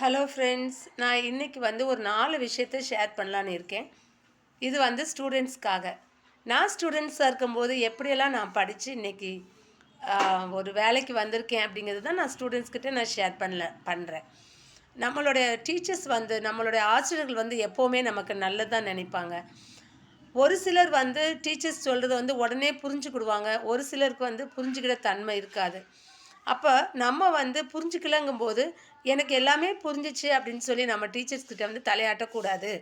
Hello friends நான் இன்றைக்கி வந்து ஒரு நாலு விஷயத்த ஷேர் பண்ணலான்னு இருக்கேன். இது வந்து ஸ்டூடெண்ட்ஸ்க்காக நான் ஸ்டூடெண்ட்ஸாக இருக்கும்போது எப்படியெல்லாம் நான் படித்து இன்றைக்கி ஒரு வேலைக்கு வந்திருக்கேன் அப்படிங்கிறது தான் நான் ஸ்டூடெண்ட்ஸ்கிட்ட நான் ஷேர் பண்ணல பண்ணுறேன் நம்மளுடைய டீச்சர்ஸ் வந்து நம்மளுடைய ஆசிரியர்கள் வந்து எப்போவுமே நமக்கு நல்லதாக நினைப்பாங்க. ஒரு சிலர் வந்து டீச்சர்ஸ் சொல்கிறத வந்து உடனே புரிஞ்சுக்கிடுவாங்க. ஒரு சிலருக்கு வந்து புரிஞ்சுக்கிற தன்மை இருக்காது. அப்போ நம்ம வந்து புரிஞ்சுக்கலங்கும்போது எனக்கு எல்லாமே புரிஞ்சிச்சு அப்படின்னு சொல்லி நம்ம டீச்சர்ஸ்கிட்ட வந்து தலையாட்டக்கூடாது.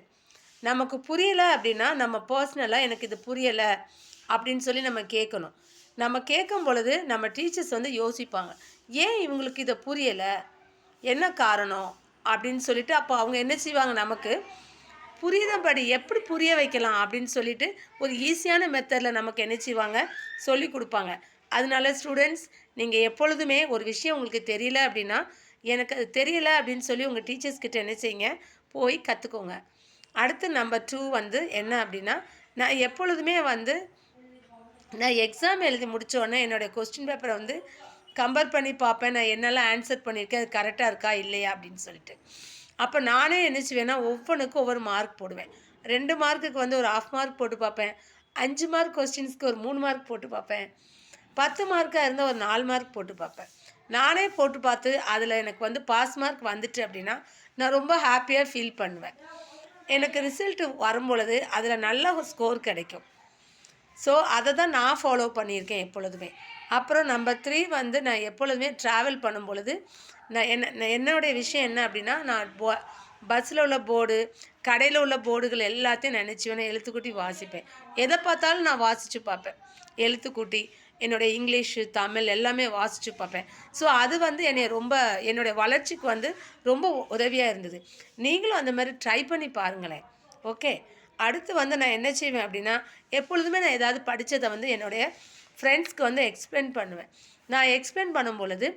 நமக்கு புரியலை அப்படின்னா நம்ம பர்சனலாக எனக்கு இது புரியலை அப்படின்னு சொல்லி நம்ம கேட்கணும். நம்ம கேட்கும் பொழுது நம்ம டீச்சர்ஸ் வந்து யோசிப்பாங்க. ஏன் இவங்களுக்கு இதை புரியலை? என்ன காரணம்? அப்படின்னு சொல்லிட்டு அப்போ அவங்க என்ன செய்வாங்க நமக்கு? புரியுதபடி எப்படி புரிய வைக்கலாம் அப்படின்னு சொல்லிட்டு ஒரு ஈஸியான மெத்தடில் நமக்கு என்ன செய்வாங்க? சொல்லி கொடுப்பாங்க. அதனால ஸ்டூடெண்ட்ஸ் நீங்கள் எப்பொழுதுமே ஒரு விஷயம் உங்களுக்கு தெரியல அப்படின்னா எனக்கு அது தெரியல அப்படின்னு சொல்லி உங்கள் டீச்சர்ஸ் கிட்ட என்ன செய்யுங்க? போய் கற்றுக்கோங்க அடுத்து நம்பர் டூ வந்து என்ன அப்படின்னா நான் எப்பொழுதுமே வந்து நான் எக்ஸாம் எழுதி முடித்தோடனே என்னுடைய கொஸ்டின் பேப்பரை வந்து கம்பேர் பண்ணி பார்ப்பேன். நான் என்னெல்லாம் ஆன்சர் பண்ணியிருக்கேன்? அது கரெக்டாக இருக்கா? இல்லையா? அப்படின்னு சொல்லிட்டு. அப்போ நானே என்ன செய்வேன்னா ஒவ்வொன்றுக்கும் ஒவ்வொரு மார்க் போடுவேன். ரெண்டு மார்க்குக்கு வந்து ஒரு ஆஃப் மார்க் போட்டு பார்ப்பேன். அஞ்சு மார்க் கொஸ்டின்ஸ்க்கு ஒரு மூணு மார்க் போட்டு பார்ப்பேன். பத்து மார்க்காக இருந்தால் ஒரு நாலு மார்க் போட்டு பார்ப்பேன். நானே போட்டு பார்த்து அதில் எனக்கு வந்து பாஸ் மார்க் வந்துட்டு அப்படின்னா நான் ரொம்ப ஹாப்பியாக ஃபீல் பண்ணுவேன். எனக்கு ரிசல்ட்டு வரும்பொழுது அதில் நல்ல ஒரு ஸ்கோர் கிடைக்கும். ஸோ அதை தான் நான் ஃபாலோ பண்ணியிருக்கேன் எப்பொழுதுமே. அப்புறம் நம்பர் த்ரீ வந்து நான் எப்பொழுதுமே ட்ராவல் பண்ணும் பொழுது நான் என்ன என்னுடைய விஷயம் என்ன அப்படின்னா நான் போ பஸ்ஸில் உள்ள போர்டு கடையில் உள்ள போர்டுகள் எல்லாத்தையும் நினச்சி வேணால் எழுத்துக்கூட்டி வாசிப்பேன். எதை பார்த்தாலும் நான் வாசித்து பார்ப்பேன். எழுத்துக்கூட்டி என்னுடைய இங்கிலீஷு தமிழ் எல்லாமே வாசித்து பார்ப்பேன். ஸோ அது வந்து என்னை ரொம்ப என்னுடைய வளர்ச்சிக்கு வந்து ரொம்ப உதவியாக இருந்தது. நீங்களும் அந்த மாதிரி ட்ரை பண்ணி பாருங்களேன். ஓகே அடுத்து வந்து நான் என்ன செய்வேன் அப்படின்னா எப்பொழுதுமே நான் ஏதாவது படித்ததை வந்து என்னுடைய ஃப்ரெண்ட்ஸ்க்கு வந்து எக்ஸ்பிளைன் பண்ணுவேன். நான் எக்ஸ்பிளைன் பண்ணும் பொழுது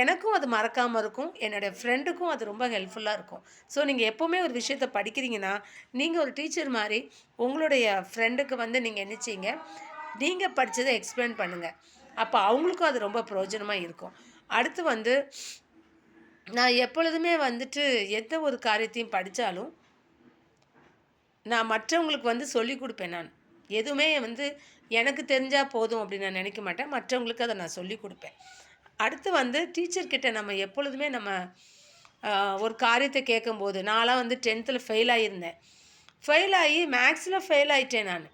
எனக்கும் அது மறக்காமல் இருக்கும். என்னுடைய ஃப்ரெண்டுக்கும் அது ரொம்ப ஹெல்ப்ஃபுல்லாக இருக்கும். ஸோ நீங்கள் எப்போவுமே ஒரு விஷயத்தை படிக்கிறீங்கன்னா நீங்கள் ஒரு டீச்சர் மாதிரி உங்களுடைய ஃப்ரெண்டுக்கு வந்து நீங்கள் என்னச்சிங்க நீங்கள் படித்ததை எக்ஸ்பிளைன் பண்ணுங்கள் அப்போ அவங்களுக்கும் அது ரொம்ப பிரயோஜனமாக இருக்கும். அடுத்து வந்து நான் எப்பொழுதுமே வந்துட்டு எந்த ஒரு காரியத்தையும் படித்தாலும் நான் மற்றவங்களுக்கு வந்து சொல்லி கொடுப்பேன் நான். எதுவுமே வந்து எனக்கு தெரிஞ்சால் போதும் அப்படின்னு நான் நினைக்க மாட்டேன். மற்றவங்களுக்கு அதை நான் சொல்லி கொடுப்பேன். அடுத்து வந்து டீச்சர்கிட்ட நம்ம எப்பொழுதுமே நம்ம ஒரு காரியத்தை கேட்கும்போது நான்லாம் வந்து டென்த்தில் ஃபெயில் ஆகியிருந்தேன். ஃபெயில் ஆகி மேக்ஸில் ஃபெயில் ஆகிட்டேன் நான்.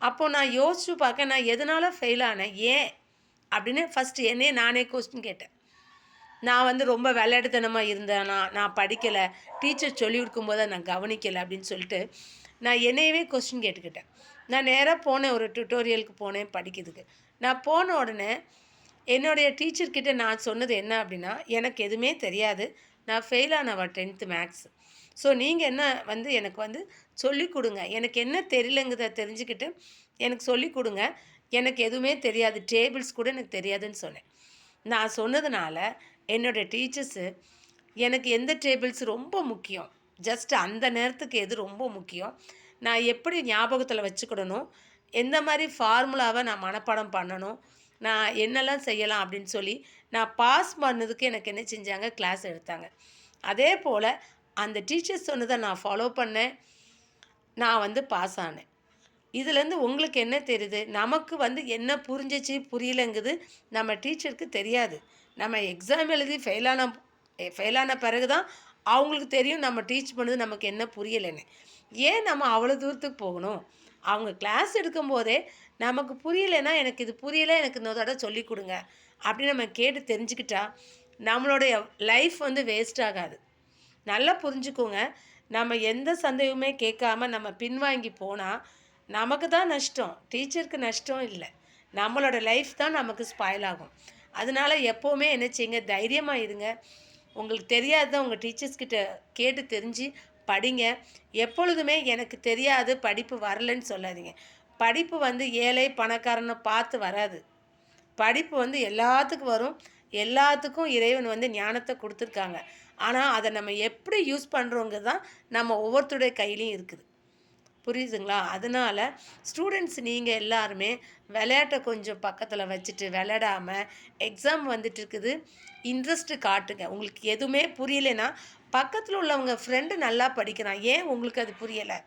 அப்போது நான் யோசிச்சு பார்க்க நான் எதனால் ஃபெயில் ஆனேன் ஏன் அப்படின்னு ஃபஸ்ட்டு என்னையே நானே கொஸ்டின் கேட்டேன். நான் வந்து ரொம்ப விளையாடுத்தனமாக இருந்தேன் நான் நான் படிக்கலை டீச்சர் சொல்லி கொடுக்கும்போது நான் கவனிக்கலை அப்படின்னு சொல்லிட்டு நான் என்னையவே கொஸ்டின் கேட்டுக்கிட்டேன். நான் நேராக போனேன் ஒரு டியூட்டோரியலுக்கு போனேன் படிக்கிறதுக்கு. நான் போன உடனே என்னுடைய டீச்சர்கிட்ட நான் சொன்னது என்ன அப்படின்னா எனக்கு எதுவுமே தெரியாது. நான் ஃபெயில் ஆனவா டென்த்து மேக்ஸ் ஸோ நீங்கள் என்ன வந்து எனக்கு வந்து சொல்லி கொடுங்க. எனக்கு என்ன தெரியலங்கிறத தெரிஞ்சுக்கிட்டு எனக்கு சொல்லிக் கொடுங்க. எனக்கு எதுவுமே தெரியாது. டேபிள்ஸ் கூட எனக்கு தெரியாதுன்னு சொன்னேன். நான் சொன்னதுனால என்னோடய டீச்சர்ஸு எனக்கு எந்த டேபிள்ஸ் ரொம்ப முக்கியம்? ஜஸ்ட் அந்த நேரத்துக்கு எது ரொம்ப முக்கியம்? நான் எப்படி ஞாபகத்தில் வச்சுக்கிடணும்? எந்த மாதிரி ஃபார்முலாவை நான் மனப்பாடம் பண்ணணும்? நான் என்னெல்லாம் செய்யலாம் அப்படின்னு சொல்லி நான் பாஸ் பண்ணதுக்கு எனக்கு என்ன செஞ்சாங்க? கிளாஸ் எடுத்தாங்க. அதே போல் அந்த டீச்சர்ஸ் சொன்னதை நான் ஃபாலோ பண்ணேன். நான் வந்து பாஸ் ஆனேன். இதுலேருந்து உங்களுக்கு என்ன தெரியுது? நமக்கு வந்து என்ன புரிஞ்சிச்சு புரியலங்குது நம்ம டீச்சருக்கு தெரியாது. நம்ம எக்ஸாம் எழுதி ஃபெயிலான ஃபெயிலான பிறகு தான் அவங்களுக்கு தெரியும் நம்ம டீச் பண்ணது நமக்கு என்ன புரியலைன்னு. ஏன் நம்ம அவ்வளோ தூரத்துக்கு போகணும்? அவங்க கிளாஸ் எடுக்கும்போதே நமக்கு புரியலைன்னா எனக்கு இது புரியலை எனக்கு இன்னொரு தடவை சொல்லி கொடுங்க. அப்படின்னு நம்ம கேட்டு தெரிஞ்சுக்கிட்டா நம்மளுடைய லைஃப் வந்து வேஸ்ட் ஆகாது. நல்லா புரிஞ்சுக்கோங்க. நம்ம எந்த சந்தேகமே கேட்காம நம்ம பின்வாங்கி போனால் நமக்கு தான் நஷ்டம். டீச்சருக்கு நஷ்டம் இல்லை. நம்மளோட லைஃப் தான் நமக்கு ஸ்பாயில் ஆகும். அதனால் எப்போவுமே என்ன செய்யுங்க? தைரியமாக இருங்க. உங்களுக்கு தெரியாத உங்கள் டீச்சர்ஸ்கிட்ட கேட்டு தெரிஞ்சு படிங்க. எப்பொழுதுமே எனக்கு தெரியாது படிப்பு வரலன்னு சொல்லாதீங்க. படிப்பு வந்து ஏழை பணக்காரன்னு பார்த்து வராது. படிப்பு வந்து எல்லாத்துக்கும் வரும். எல்லாத்துக்கும் இறைவன் வந்து ஞானத்தை கொடுத்துருக்காங்க. ஆனால் அதை நம்ம எப்படி யூஸ் பண்ணுறோங்க தான் நம்ம ஒவ்வொருத்தருடைய கையிலையும் இருக்குது. புரியுதுங்களா? அதனால் ஸ்டூடெண்ட்ஸ் நீங்கள் எல்லாருமே விளையாட்டை கொஞ்சம் பக்கத்தில் வச்சுட்டு விளையாடாம எக்ஸாம் வந்துட்டு இருக்குது. இன்ட்ரெஸ்ட்டு காட்டுங்க. உங்களுக்கு எதுவுமே புரியலைன்னா பக்கத்தில் உள்ளவங்க ஃப்ரெண்டு நல்லா படிக்கிறான். ஏன் உங்களுக்கு அது புரியலை?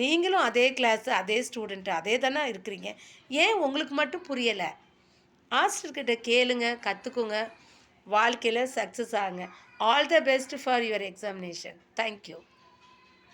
நீங்களும் அதே கிளாஸு அதே ஸ்டூடெண்ட்டு அதே தானே இருக்கிறீங்க. ஏன் உங்களுக்கு மட்டும் புரியலை? ஆசிரியர்கிட்ட கேளுங்க கற்றுக்குங்க வாழ்க்கையில் சக்ஸஸ் ஆகுங்க. All the best for your examination thank you